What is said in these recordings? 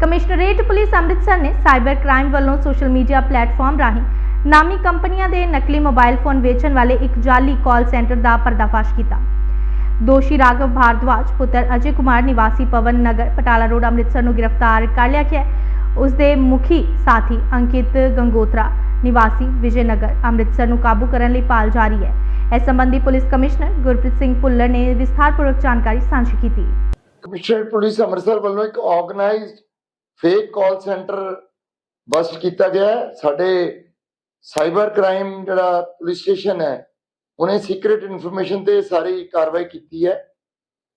Commissionerate police Amritsar ਨੇ cyber crime ਵੱਲੋਂ social media platform ਰਾਹੀਂ ਨਾਮੀ ਕੰਪਨੀਆਂ ਦੇ ਨਕਲੀ ਮੋਬਾਈਲ ਫੋਨ ਵੇਚਣ ਵਾਲੇ ਇੱਕ ਜਾਲੀ ਕਾਲ ਸੈਂਟਰ ਦਾ ਪਰਦਾਫਾਸ਼ ਕੀਤਾ। ਦੋਸ਼ੀ ਰਾਘਵ ਭਾਰਦਵਾਜ, ਪੁੱਤਰ ਅਜੇ ਕੁਮਾਰ, ਨਿਵਾਸੀ ਪਵਨ ਨਗਰ, ਪਟਾਲਾ ਰੋਡ, ਅੰਮ੍ਰਿਤਸਰ ਨੂੰ ਗ੍ਰਿਫਤਾਰ ਕਰ ਲਿਆ ਗਿਆ ਉਸ ਦੇ ਮੁਖੀ ਸਾਥੀ ਅੰਕਿਤ ਗੰਗੋਤਰਾ, ਨਿਵਾਸੀ ਵਿਜੇ ਨਗਰ ਅੰਮ੍ਰਿਤਸਰ ਨੂੰ ਕਾਬੂ ਕਰਨ ਲਈ ਭਾਲ ਜਾਰੀ ਹੈ। ਇਸ ਸੰਬੰਧੀ ਪੁਲਿਸ ਕਮਿਸ਼ਨਰ ਗੁਰਪ੍ਰੀਤ ਸਿੰਘ ਭੁੱਲਰ ਨੇ ਵਿਸਥਾਰਪੂਰਵਕ ਜਾਣਕਾਰੀ ਸਾਂਝੀ ਕੀਤੀ। ਕਮਿਸ਼ਨਰ ਪੁਲਿਸ ਅੰਮ੍ਰਿਤਸਰ ਵੱਲੋਂ ਇੱਕ organised fake call centre bust ਕੀਤਾ ਗਿਆ ਸਾਡੇ ਸਾਈਬਰ ਕ੍ਰਾਈਮ ਜਿਹੜਾ ਪੁਲਿਸ ਸਟੇਸ਼ਨ ਹੈ, ਉਹਨੇ ਸੀਕ੍ਰੀਟ ਇਨਫੋਰਮੇਸ਼ਨ ਤੇ ਸਾਰੀ ਕਾਰਵਾਈ ਕੀਤੀ ਹੈ।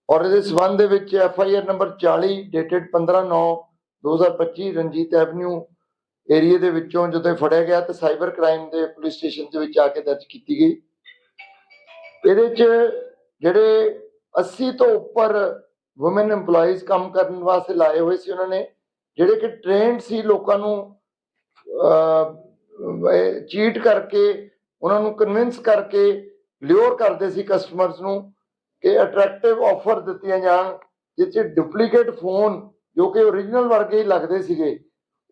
ਔਰ ਇਹਦੇ ਸਬੰਧ ਦੇ ਵਿੱਚ F I R number 40 dated 15/9/2025 Ranjit avenue area ਦੇ ਵਿੱਚੋਂ ਜਦੋਂ ਇਹ ਫੜਿਆ ਗਿਆ ਤੇ ਸਾਈਬਰ ਕ੍ਰਾਈਮ ਦੇ ਪੁਲਿਸ ਸਟੇਸ਼ਨ ਦੇ ਵਿੱਚ ਆ ਕੇ ਦਰਜ ਕੀਤੀ ਗਈ। ਇਹਦੇ 'ਚ ਜਿਹੜੇ 80 ਤੋਂ ਉੱਪਰ ਔਮਨ EMPLOYEES ਕੰਮ ਕਰਨ ਵਾਸਤੇ ਲਾਏ ਹੋਏ ਸੀ ਉਹਨਾਂ ਨੇ ਜਿਹੜੇ ਕਿ ਟ੍ਰੇਨਡ ਸੀ ਲੋਕਾਂ ਨੂੰ ਚੀਟ ਕਰਕੇ, ਉਹਨਾਂ ਨੂੰ ਕਨਵਿੰਸ ਕਰਕੇ ਲਿਓਰ ਕਰਦੇ ਸੀ ਕਸਟਮਰਸ ਨੂੰ ਕਿ ਅਟਰੈਕਟਿਵ ਆਫਰ ਦਿੱਤੀਆਂ ਜਾਣ, ਜਿਸ 'ਚ ਡੁਪਲੀਕੇਟ ਫੋਨ ਜੋ ਕਿ ਓਰੀਜਨਲ ਵਰਗੇ ਹੀ ਲੱਗਦੇ ਸੀਗੇ,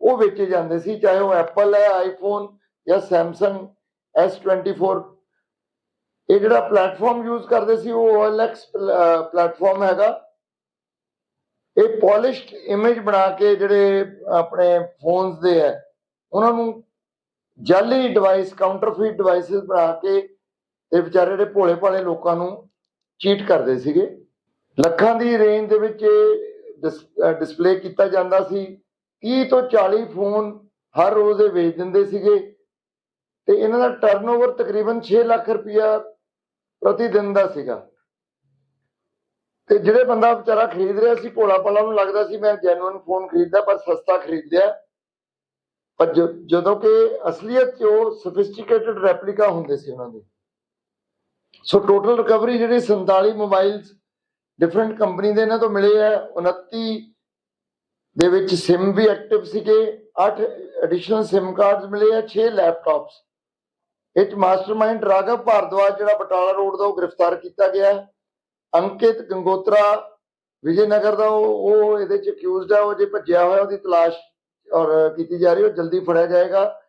ਉਹ ਵੇਚੇ ਜਾਂਦੇ ਸੀ, ਚਾਹੇ ਉਹ ਐਪਲ ਹੈ ਆਈਫੋਨ ਜਾਂ ਸੈਮਸੰਗ S24 ਇਹ ਜਿਹੜਾ ਪਲੇਟਫਾਰਮ ਯੂਜ਼ ਕਰਦੇ ਸੀ, ਉਹ OLX ਪਲੇਟਫਾਰਮ ਹੈਗਾ। ਇਹ ਪੋਲਿਸ਼ਡ ਇਮੇਜ ਬਣਾ ਕੇ ਜਿਹੜੇ ਆਪਣੇ ਫੋਨਸ ਦੇ ਹੈ, ਉਹਨਾਂ ਨੂੰ ਜਾਲੀ ਡਿਵਾਈਸ ਕਾਊਂਟਰਫੀਟ ਡਿਵਾਈਸਸ ਬਣਾ ਕੇ ਤੇ ਵਿਚਾਰੇ ਜਿਹੜੇ ਭੋਲੇ ਭਾਲੇ ਲੋਕਾਂ ਨੂੰ ਚੀਟ ਕਰਦੇ ਸੀਗੇ। ਲੱਖਾਂ ਦੀ ਰੇਂਜ ਦੇ ਵਿੱਚ ਡਿਸਪਲੇ ਕੀਤਾ ਜਾਂਦਾ ਸੀ। 30 ਤੋਂ 40 ਫੋਨ ਹਰ ਰੋਜ਼ ਇਹ ਵੇਚ ਦਿੰਦੇ ਸੀਗੇ। ਤੇ ਇਹਨਾਂ ਦਾ ਟਰਨਓਵਰ ਤਕਰੀਬਨ 6 ਲੱਖ ਰੁਪਇਆ ਪ੍ਰਤੀ ਦਿਨ ਦਾ ਸੀਗਾ। ਤੇ ਜਿਹੜੇ ਬੰਦਾ ਵਿਚਾਰਾ ਖਰੀਦ ਰਿਹਾ ਸੀ, ਭੋਲਾ ਭਾਲਾ ਨੂੰ ਲੱਗਦਾ ਸੀ, ਮੈਂ ਜੈਨੂਇਨ ਫੋਨ ਖਰੀਦਦਾ, ਪਰ ਸਸਤਾ ਖਰੀਦਿਆ ਪਰ ਜਦੋਂ ਕਿ ਅਸਲੀਅਤ 'ਚ ਉਹ ਸੋਫਿਸਟੀਕੇਟਡ ਰੈਪਲੀਕਾ ਹੁੰਦੇ ਸੀ ਉਹਨਾਂ ਦੇ। ਸੋ ਟੋਟਲ ਰਿਕਵਰੀ ਜਿਹੜੀ 47 ਮੋਬਾਈਲਸ ਡਿਫਰੈਂਟ ਕੰਪਨੀ ਦੇ ਇਹਨਾਂ ਤੋਂ ਮਿਲੇ ਆ। 29 ਦੇ ਵਿੱਚ ਸਿਮ ਵੀ ਐਕਟਿਵ ਸੀਗੇ। 8 ਐਡੀਸ਼ਨਲ ਸਿਮ ਕਾਰਡਸ ਮਿਲੇ ਆ। 6 ਲੈਪਟਾਪਸ ਇਹ ਮਾਸਟਰਮਾਈਂਡ ਰਾਘਵ ਭਾਰਦਵਾਜ, ਜਿਹੜਾ ਬਟਾਲਾ ਰੋਡ ਦਾ ਉਹ ਗ੍ਰਿਫਤਾਰ ਕੀਤਾ ਗਿਆ। ਹੈ। ਅੰਕਿਤ ਗੰਗੋਤਰਾ ਵਿਜੇ ਨਗਰ ਦਾ, ਉਹ ਉਹ ਇਹਦੇ ਚ ਅਕਿਊਜ਼ਡ ਹੈ ਉਹ ਜੇ ਭੱਜਿਆ ਹੋਇਆ ਉਹਦੀ ਤਲਾਸ਼ ਔਰ ਕੀਤੀ ਜਾ ਰਹੀ, ਉਹ ਜਲਦੀ ਫੜਿਆ ਜਾਏਗਾ।